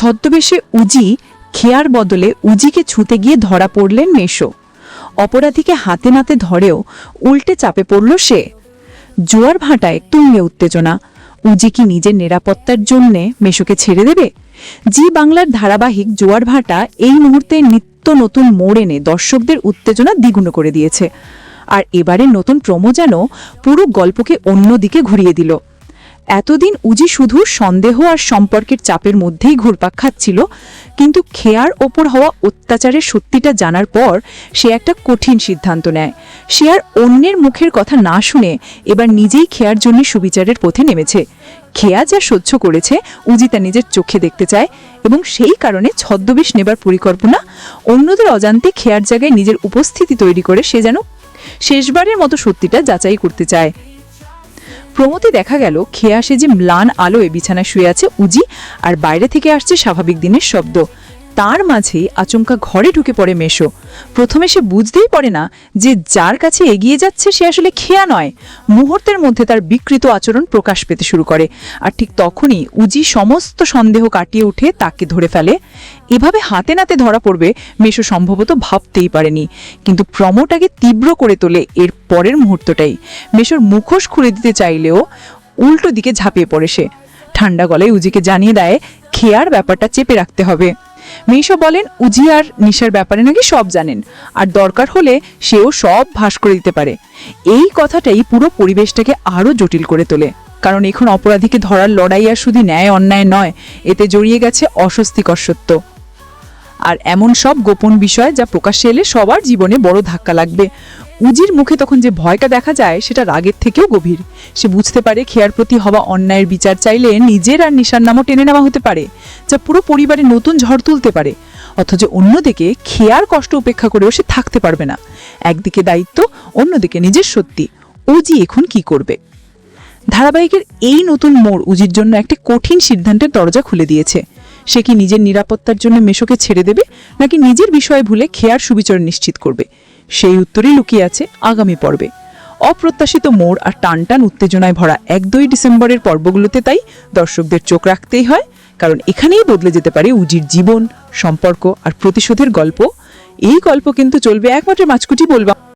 ছদ্মবেশে উজি খেয়ার বদলে উজিকে ছুতে গিয়ে ধরা পড়লেন মেশো। অপরাধীকে হাতে নাতে ধরেও উল্টে চাপে পড়ল সে। জোয়ার ভাটায় তুঙ্গে উত্তেজনা। উজি কি নিজের নিরাপত্তার জন্যে মেশোকে ছেড়ে দেবে? জি বাংলার ধারাবাহিক জোয়ার ভাটা এই মুহূর্তে নিত্য নতুন মোড় এনে দর্শকদের উত্তেজনা দ্বিগুণ করে দিয়েছে। আর এবারের নতুন প্রমো যেন পুরো গল্পকে অন্যদিকে ঘুরিয়ে দিল। এতদিন উজি শুধু সন্দেহ আর সম্পর্কের চাপের মধ্যেই ঘুরপাক খাচ্ছিল, কিন্তু খেয়ার ওপর হওয়া অত্যাচারের সত্যিটা জানার পর সে একটা কঠিন সিদ্ধান্ত নেয়। সে আর অন্যের মুখের কথা না শুনে এবার নিজেই খেয়ার জন্য সুবিচারের পথে নেমেছে। খেয়া যা সহ্য করেছে, উজি তা নিজের চোখে দেখতে চায় এবং সেই কারণে ছদ্মবেশ নেবার পরিকল্পনা অন্যদের অজান্তে খেয়ার জায়গায় নিজের উপস্থিতি তৈরি করে সে যেন শেষবারের মতো সত্যিটা যাচাই করতে চায়। প্রমোতে দেখা গেল, খেয়ে আসে যে ম্লান আলোয় বিছানায় শুয়ে আছে উজি, আর বাইরে থেকে আসছে স্বাভাবিক দিনের শব্দ। তার মাঝেই আচমকা ঘরে ঢুকে পড়ে মেশো। প্রথমে সে বুঝতেই পারে না যে যার কাছে এগিয়ে যাচ্ছে সে আসলে খেয়া নয়। মুহূর্তের মধ্যে তার বিকৃত আচরণ প্রকাশ পেতে শুরু করে। আর ঠিক তখনই উজি সমস্ত সন্দেহ কাটিয়ে উঠে তাকে ধরে ফেলে। এভাবে হাতে নাতে ধরা পড়বে মেশো সম্ভবত ভাবতেই পারেনি। কিন্তু প্রমোটাকে তীব্র করে তোলে এর পরের মুহূর্তটাই। মেশোর মুখোশ খুলে দিতে চাইলেও উল্টো দিকে ঝাঁপিয়ে পড়ে সে। ঠান্ডা গলায় উজিকে জানিয়ে দেয়, খেয়ার ব্যাপারটা চেপে রাখতে হবে। মেশো বলেন, উজি আর নিশার ব্যাপারে নাকি সব জানেন, আর দরকার হলে সেও সব ভাস করে দিতে পারে। এই কথাটাই পুরো পরিবেশটাকে আরও জটিল করে তোলে। কারণ এখন অপরাধীকে ধরার লড়াই আর শুধু ন্যায় অন্যায় নয়, এতে জড়িয়ে গেছে অস্বস্তিকর সত্য। আর এমন সব গোপন বিষয় যা প্রকাশ্যে এলে সবার জীবনে বড় ধাক্কা লাগবে। উজির মুখে তখন যে ভয়টা দেখা যায়, সেটা রাগের থেকেও গভীর। সে বুঝতে পারে খেয়ার প্রতি হওয়া অন্যায়ের বিচার চাইলে নিজের আর নিশার নামও টেনে নেওয়া হতে পারে, যা পুরো পরিবারে নতুন ঝড় তুলতে পারে। অথচ অন্যদিকে খেয়ার কষ্ট উপেক্ষা করেও সে থাকতে পারবে না। একদিকে দায়িত্ব, অন্যদিকে নিজের সত্যি। উজি এখন কি করবে? ধারাবাহিকের এই নতুন মোড় উজির জন্য একটি কঠিন সিদ্ধান্তের দরজা খুলে দিয়েছে। সে কি নিজের নিরাপত্তার জন্য মেশোকে ছেড়ে দেবে, নাকি নিজের বিষয়ে ভুলে খেয়ার সুবিচার নিশ্চিত করবে? সেই উত্তরই লুকিয়ে আছে আগামী পর্বে। অপ্রত্যাশিত মোড় আর টানটান উত্তেজনায় ভরা এক দুই ডিসেম্বরের পর্বগুলোতে তাই দর্শকদের চোখ রাখতেই হয়, কারণ এখানেই বদলে যেতে পারে উজির জীবন, সম্পর্ক আর প্রতিশোধের গল্প। এই গল্প কিন্তু চলবে একমাত্র মাছকুটি বলবা